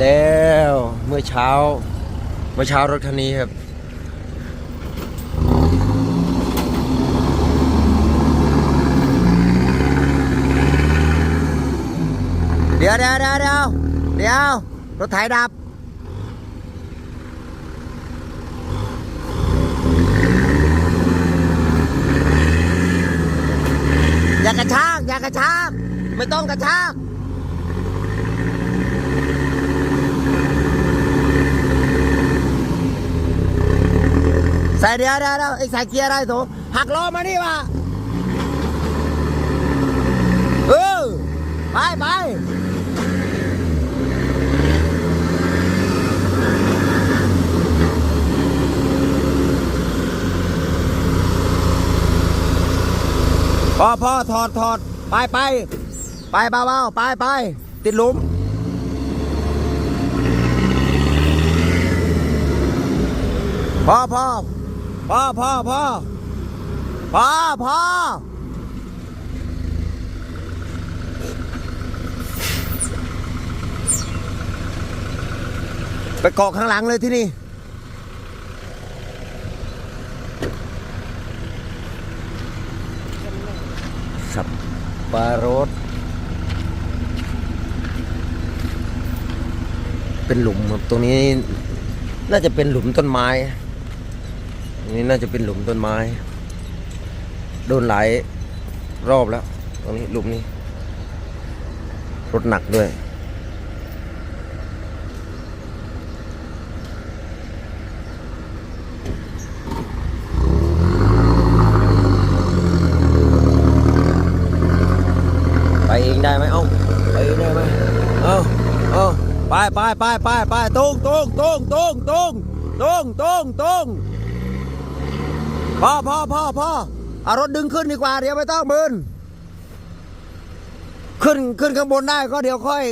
แล้วเมื่อเช้า เมื่อเช้ารถคันนี้ครับ เดี๋ยวเดี๋ยวเดี๋ยวเดี๋ยวเดี๋ยวรถไถดับอย่ากระชากอย่ากระชากไม่ต้องกระชาก ใส่เดียวเดียวเดียวไอ้ใส่เกียร์อะไรโถหักล้อมานี่วะเออไปไปพ่อพ่อถอดถอดไปไปไปเบาๆไปไปติดลุมพ่อพ่อ พอพอพอพอพอไปเกาะข้างหลังเลยที่นี่สับปะรดเป็นหลุมครับตรงนี้น่าจะเป็นหลุมต้นไม้ นี้น่าจะเป็นหลุมต้นไม้ โดนหลายรอบแล้ว ตรงนี้หลุมนี้ รถหนักด้วย ไปเองได้ไหมเอ้า ไปเองได้ไหมเอ้า เอ้า ไปไปไปไปไปตรงตรงตรงตรงตรงตรงตรงตรง พ่อพ่อพ่อพ่อเอารถดึงขึ้นดีกว่า เดี๋ยวไม่ต้องมืนขึ้นขึ้นข้างบนได้ก็เดี๋ยวค่อย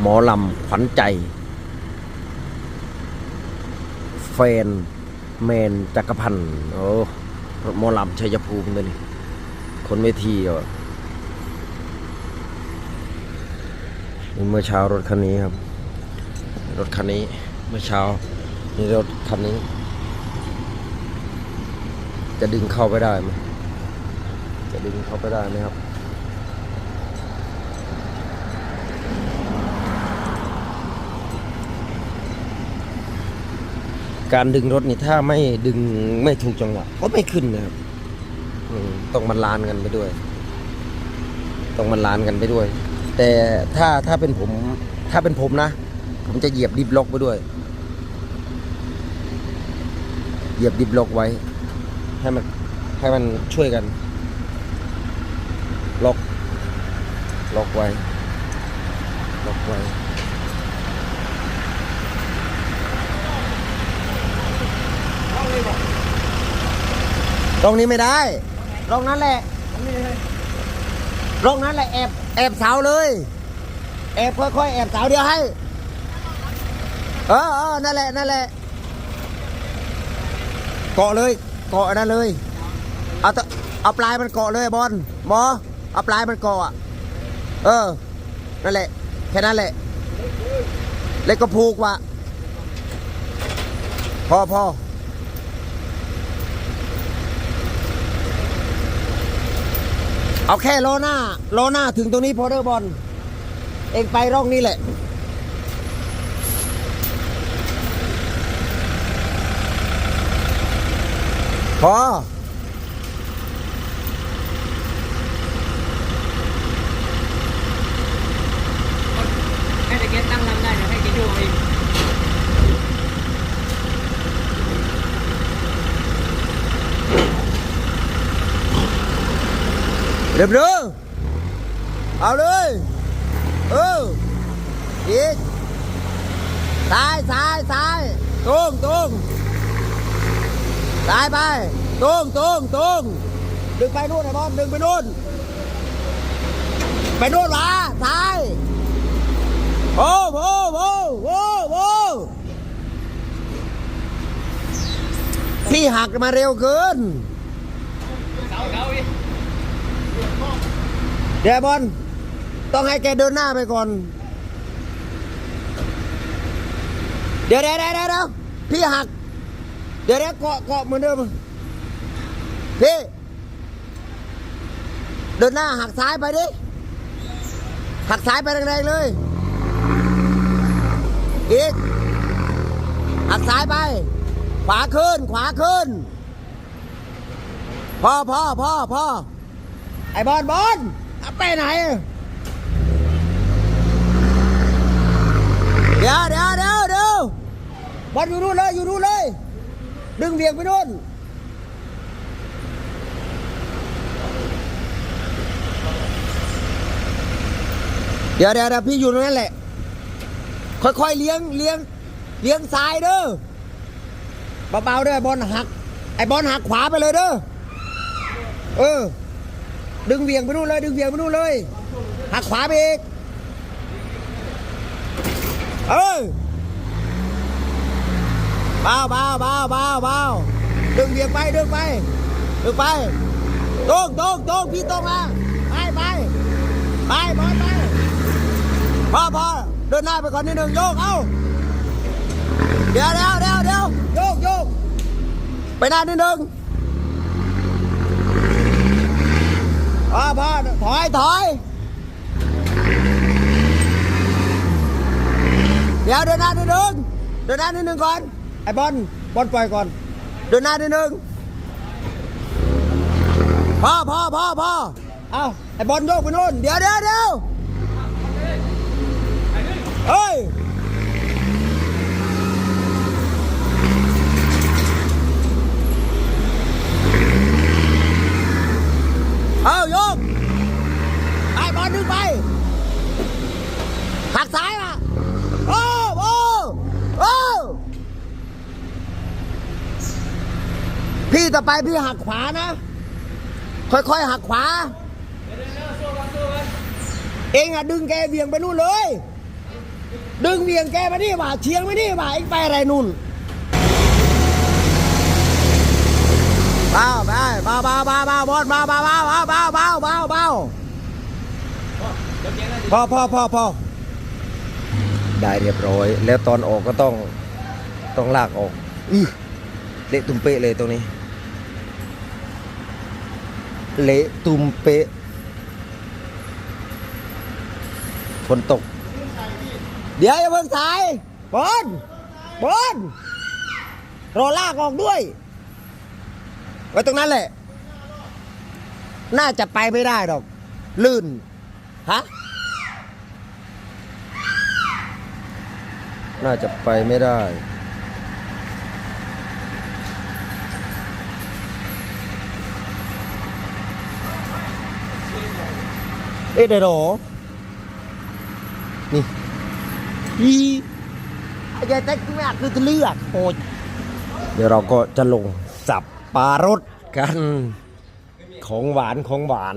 หมอลำขวัญใจ แฟน แมนจักรพันธ์โอ้หมอลำชัยภูมิเลยคนเวทีอะ นี่เมื่อเช้ารถคันนี้ครับ รถคันนี้เมื่อเช้านี่รถคันนี้ จะดึงเข้าไปได้ไหมจะดึงเข้าไปได้ไหมครับการดึงรถนี่ถ้าไม่ดึงไม่ถูกจังหวะก็ไม่ขึ้นนะครับต้องบรรลานกันไปด้วย ต้องบรรลานกันไปด้วย แต่ถ้าถ้าเป็นผม ถ้าเป็นผมนะ ผมจะเหยียบดิบล็อกไปด้วย เหยียบดิบล็อกไว้ ให้มันให้มันช่วยกัน ล็อก ล็อกไว้ ล็อกไว้ตรงนี้ไม่ได้ ตรงนั้นแหละตรงนั้นแหละแอบ แอบเสาเลย แอบค่อยๆ แอบเสาเดียวให้ เออเออนั่นแหละนั่นแหละ เกาะเลยเกาะนั่นเลย เอาตะเอาปลายมันเกาะเลยบอลหมอเอาปลายมันเกาะอะเออ นั่นแหละ แค่นั้นแหละ เล็กก็ผูกว่ะพอพอ เอาแค่รอหน้ารอหน้าถึงตรงนี้พอเดอร์บอลเองไปร่องนี้แหละ พอ ให้ตะเกียบตั้งลำได้เดี๋ยวให้แกโยกเอง เรียบร้อยเอาเลยเอออีกซ้ายซ้ายซ้ายตรงตรงซ้ายไปตรงตรงตรงดึงไปนู่นไอ้บอลดึงไปนู่นไปนู่นวะซ้ายโอ้โหโอ้โหโอ้โหพี่หักมาเร็วเกิน เดี๋ยวบอลต้องให้แกเดินหน้าไปก่อนเดี๋ยวเดี๋ยวเดี๋ยวเดี๋ยวพี่หัก เดี๋ยวเดี๋ยวเกาะเกาะเหมือนเดิมพี่เดินหน้าหักซ้ายไปดิหักซ้ายไปแรงๆเลยอีกหักซ้ายไป ขวาขึ้น ขวาขึ้นพ่อพ่อพ่อพ่อไอ้บอลบอล ไปไหน เดี๋ยวเดี๋ยวเดี๋ยวเดี๋ยวบอลอยู่นู่นเลยอยู่นู่นเลย ดึงเบี่ยงไปนู่นเดี๋ยวเดี๋ยวเดียวพี่อยู่ตรงนั้นแหละ ค่อยๆเลี้ยงเลี้ยงเลี้ยงซ้ายเด้อเบาๆเด้อบอลหัก ไอ้บอลหักขวาไปเลยเด้อเออ ดึงเวียงไปนู่นเลย ดึงเวียงไปนู่นเลยหักขวาไปอีกเออเบาเบาเบาเบาเบาดึงเวียงไปดึงไปดึงไปตรงตรงตรงพี่ตรงมาไปไปไปบอลไปพอพอเดินหน้าไปก่อนนิดหนึ่งโยกเอ้าเดี๋ยวเดี๋ยวเดี๋ยวเดี๋ยวโยกโยกไปหน้านิดหนึ่ง พ่อพ่อถอยถอยเดี๋ยวเดินหน้านิดนึงเดินหน้านิดนึงก่อนไอ้บอลบอลปล่อยก่อนเดินหน้านิดนึงพ่อพ่อพ่อพ่อเอาไอ้บอลโยกไปนู่นเดี๋ยวเดี๋ยวเดี๋ยวเฮ้ย เอาโยกไปบอลดึงไป หักซ้ายมาโอ้โอ้โอ้พี่ต่อ ไปพี่หักขวานะ ค่อยๆหักขวา เองอะดึงแกเบี่ยงไปนู่นเลย ดึงเบี่ยงแกมานี่บ่าเชียงไม่นี่บ่าเองไปอะไรนู่นเบาไปเบาเบาเบาเบาบอลเบาเบาเบาเบาเบาเบาเบาเบาพอพอพอพอได้เรียบร้อย แล้วตอนออกก็ต้องต้องลากออกเละตุ้มเป๊ะเลยตรงนี้ เละตุมเปะฝนตก เดี๋ยวอย่าเพิ่งถ่ายบอลบอลรอลากออกด้วย ไว้ตรงนั้นแหละ น่าจะไปไม่ได้หรอก ลื่น ฮะ น่าจะไปไม่ได้ เอ๊ะเดี๋ยวเหรอ นี่อีไอ้ยายแท็กไม่อากคือจะเลือกโอ้ยเดี๋ยวเราก็จะลงสับปลารสกัน ของหวานของหวาน